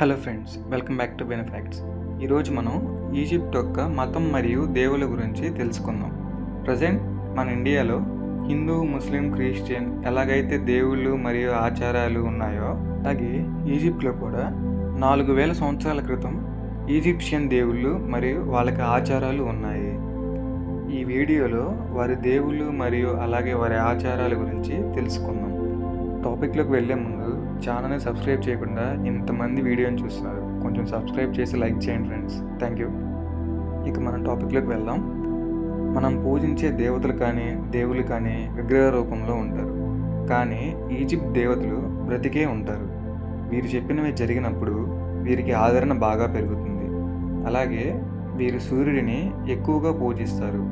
Hello friends welcome back to Benefacts ఈరోజు మనం Egypt యొక్క మతం మరియు దేవుల గురించి తెలుసుకుందాం. ప్రజెంట్ మన ఇండియాలో హిందూ ముస్లిం క్రిస్టియన్ ఎలాగైతే దేవుళ్ళు మరియు ఆచారాలు ఉన్నాయో అలాగే ఈజిప్ట్లో కూడా నాలుగు వేల సంవత్సరాల క్రితం ఈజిప్షియన్ దేవుళ్ళు మరియు వాళ్ళకి ఆచారాలు ఉన్నాయి. ఈ వీడియోలో వారి దేవుళ్ళు మరియు అలాగే వారి ఆచారాల గురించి తెలుసుకుందాం. టాపిక్లోకి వెళ్ళే ముందు ఛానల్ని సబ్స్క్రైబ్ చేయకుండా ఇంతమంది వీడియోని చూస్తున్నారు. కొంచెం సబ్స్క్రైబ్ చేసి లైక్ చేయండి ఫ్రెండ్స్. Thank you. ఇక మనం టాపిక్లోకి వెళ్దాం. మనం పూజించే దేవతలు కానీ దేవుళ్ళు కానీ విగ్రహ రూపంలో ఉంటారు. కానీ ఈజిప్ట్ దేవతలు బ్రతికే ఉంటారు. వీరు చెప్పినవి జరిగినప్పుడు వీరికి ఆదరణ బాగా పెరుగుతుంది. అలాగే వీరు సూర్యుడిని ఎక్కువగా పూజిస్తారు.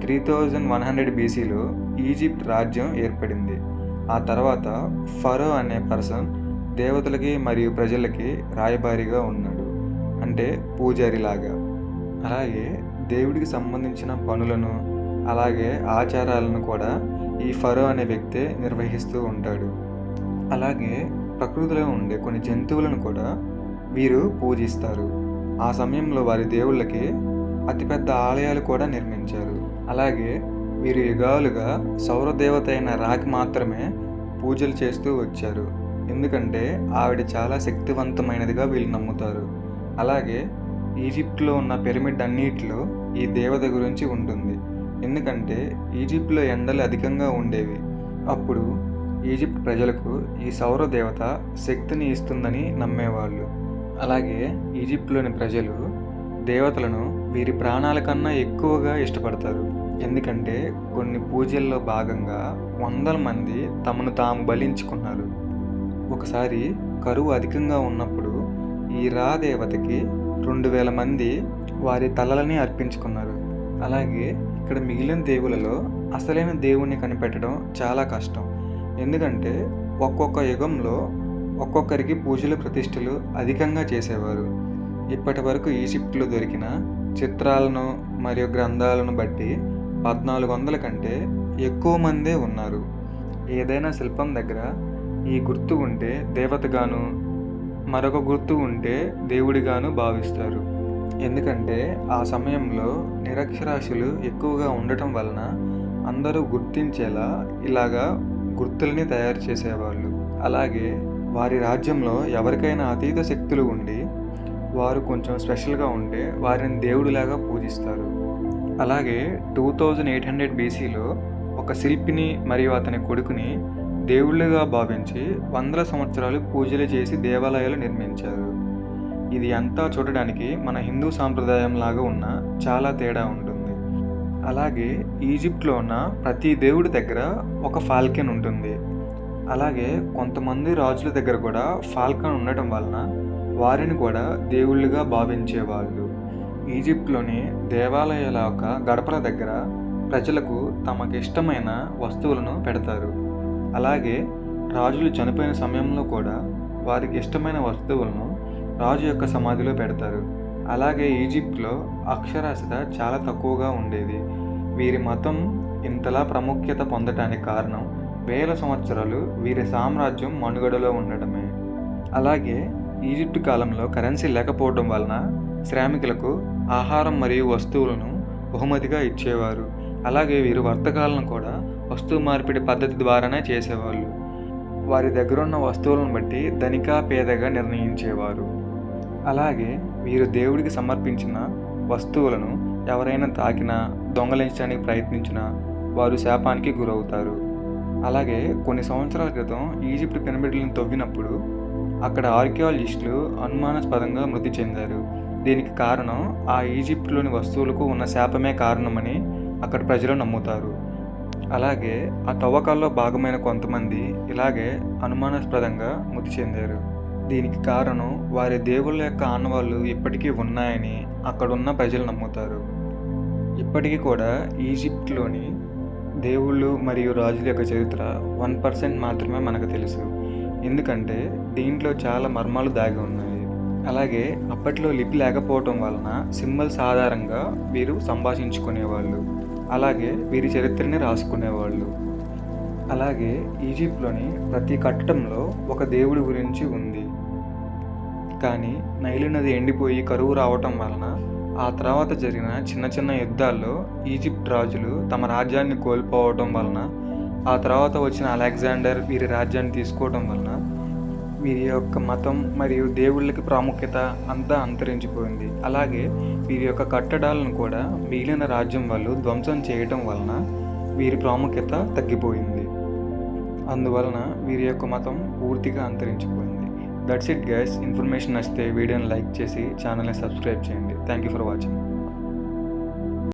త్రీ థౌజండ్ వన్ హండ్రెడ్ బీసీలో ఈజిప్ట్ రాజ్యం ఏర్పడింది. ఆ తర్వాత ఫరో అనే పర్సన్ దేవతలకి మరియు ప్రజలకి రాయబారిగా ఉన్నాడు. అంటే పూజారిలాగా. అలాగే దేవుడికి సంబంధించిన పనులను అలాగే ఆచారాలను కూడా ఈ ఫరో అనే వ్యక్తే నిర్వహిస్తూ ఉంటాడు. అలాగే ప్రకృతిలో ఉండే కొన్ని జంతువులను కూడా వీరు పూజిస్తారు. ఆ సమయంలో వారి దేవుళ్ళకి అతిపెద్ద ఆలయాలు కూడా నిర్మించారు. అలాగే వీరు యుగాలుగా సౌరదేవత అయిన రాకి మాత్రమే పూజలు చేస్తూ వచ్చారు. ఎందుకంటే ఆవిడ చాలా శక్తివంతమైనదిగా వీళ్ళు నమ్ముతారు. అలాగే ఈజిప్ట్లో ఉన్న పిరమిడ్ అన్నిటిలో ఈ దేవత గురించి ఉంటుంది. ఎందుకంటే ఈజిప్ట్లో ఎండలు అధికంగా ఉండేవి. అప్పుడు ఈజిప్ట్ ప్రజలకు ఈ సౌర దేవత శక్తిని ఇస్తుందని నమ్మేవాళ్ళు. అలాగే ఈజిప్ట్లోని ప్రజలు దేవతలను వీరి ప్రాణాల కన్నా ఎక్కువగా ఇష్టపడతారు. ఎందుకంటే కొన్ని పూజల్లో భాగంగా వందల మంది తమను తాము బలించుకున్నారు. ఒకసారి కరువు అధికంగా ఉన్నప్పుడు ఈ రా దేవతకి రెండు వేల మంది వారి తలలని అర్పించుకున్నారు. అలాగే ఇక్కడ మిగిలిన దేవులలో అసలైన దేవుణ్ణి కనిపెట్టడం చాలా కష్టం. ఎందుకంటే ఒక్కొక్క యుగంలో ఒక్కొక్కరికి పూజలు ప్రతిష్టలు అధికంగా చేసేవారు. ఇప్పటి వరకు ఈజిప్ట్లో దొరికిన చిత్రాలను మరియు గ్రంథాలను బట్టి పద్నాలుగు వందల కంటే ఎక్కువ మందే ఉన్నారు. ఏదైనా శిల్పం దగ్గర ఈ గుర్తు ఉంటే దేవతగాను మరొక గుర్తు ఉంటే దేవుడిగాను భావిస్తారు. ఎందుకంటే ఆ సమయంలో నిరక్షరాస్యులు ఎక్కువగా ఉండటం వలన అందరూ గుర్తించేలా ఇలాగా గుర్తుల్ని తయారు చేసేవాళ్ళు. అలాగే వారి రాజ్యంలో ఎవరికైనా అతీత శక్తులు ఉండి వారు కొంచెం స్పెషల్గా ఉంటే వారిని దేవుడిలాగా పూజిస్తారు. అలాగే టూ థౌజండ్ ఎయిట్ హండ్రెడ్ బీసీలో ఒక శిల్పిని మరియు అతని కొడుకుని దేవుళ్ళుగా భావించి వందల సంవత్సరాలు పూజలు చేసి దేవాలయాలు నిర్మించారు. ఇది అంతా చూడడానికి మన హిందూ సాంప్రదాయం లాగా ఉన్న చాలా తేడా ఉంటుంది. అలాగే ఈజిప్ట్లో ఉన్న ప్రతి దేవుడి దగ్గర ఒక ఫాల్కెన్ ఉంటుంది. అలాగే కొంతమంది రాజుల దగ్గర కూడా ఫాల్కన్ ఉండటం వలన వారిని కూడా దేవుళ్ళుగా భావించేవాళ్ళు. ఈజిప్ట్లోని దేవాలయాల యొక్క గడపల దగ్గర ప్రజలకు తమకు ఇష్టమైన వస్తువులను పెడతారు. అలాగే రాజులు చనిపోయిన సమయంలో కూడా వారికి ఇష్టమైన వస్తువులను రాజు యొక్క సమాధిలో పెడతారు. అలాగే ఈజిప్ట్లో అక్షరాస్యత చాలా తక్కువగా ఉండేది. వీరి మతం ఇంతలా ప్రాముఖ్యత పొందటానికి కారణం వేల సంవత్సరాలు వీరి సామ్రాజ్యం మనుగడలో ఉండటమే అలాగే ఈజిప్టు కాలంలో కరెన్సీ లేకపోవడం వలన శ్రామికులకు ఆహారం మరియు వస్తువులను బహుమతిగా ఇచ్చేవారు. అలాగే వీరు వర్తకాలను కూడా వస్తువు మార్పిడి పద్ధతి ద్వారానే చేసేవాళ్ళు. వారి దగ్గర ఉన్న వస్తువులను బట్టి ధనిక పేదగా నిర్ణయించేవారు. అలాగే వీరు దేవుడికి సమర్పించిన వస్తువులను ఎవరైనా తాకినా దొంగలించడానికి ప్రయత్నించినా వారు శాపానికి గురవుతారు. అలాగే కొన్ని సంవత్సరాల క్రితం ఈజిప్ట్ పిరమిడ్లను తవ్వినప్పుడు అక్కడ ఆర్కియాలజిస్టులు అనుమానాస్పదంగా మృతి చెందారు. దీనికి కారణం ఆ ఈజిప్ట్లోని వస్తువులకు ఉన్న శాపమే కారణమని అక్కడ ప్రజలు నమ్ముతారు. అలాగే ఆ తవ్వకాల్లో భాగమైన కొంతమంది ఇలాగే అనుమానాస్పదంగా మృతి చెందారు. దీనికి కారణం వారి దేవుళ్ళ యొక్క ఆనవాళ్ళు ఇప్పటికీ ఉన్నాయని అక్కడున్న ప్రజలు నమ్ముతారు. ఇప్పటికీ కూడా ఈజిప్ట్లోని దేవుళ్ళు మరియు రాజుల యొక్క చరిత్ర వన్ పర్సెంట్ మాత్రమే మనకు తెలుసు. ఎందుకంటే దీంట్లో చాలా మర్మాలు దాగి ఉన్నాయి. అలాగే అప్పట్లో లిపి లేకపోవటం వలన సింబల్స్ ఆధారంగా వీరు సంభాషించుకునేవాళ్ళు. అలాగే వీరి చరిత్రని రాసుకునేవాళ్ళు. అలాగే ఈజిప్ట్లోని ప్రతి కట్టడంలో ఒక దేవుడి గురించి ఉంది. కానీ నైలు నది ఎండిపోయి కరువు రావటం వలన ఆ తర్వాత జరిగిన చిన్న చిన్న యుద్ధాల్లో ఈజిప్ట్ రాజులు తమ రాజ్యాన్ని కోల్పోవటం వలన ఆ తర్వాత వచ్చిన అలెగ్జాండర్ వీరి రాజ్యాన్ని తీసుకోవటం వలన వీరి యొక్క మతం మరియు దేవుళ్ళకి ప్రాముఖ్యత అంతా అంతరించిపోయింది. అలాగే వీరి యొక్క కట్టడాలను కూడా మిగిలిన రాజ్యం వాళ్ళు ధ్వంసం చేయటం వలన వీరి ప్రాముఖ్యత తగ్గిపోయింది. అందువలన వీరి యొక్క మతం పూర్తిగా అంతరించిపోయింది. దట్స్ ఇట్ గైస్ ఇన్ఫర్మేషన్ నచ్చితే వీడియోని లైక్ చేసి ఛానల్ని సబ్స్క్రైబ్ చేయండి. Thank you for watching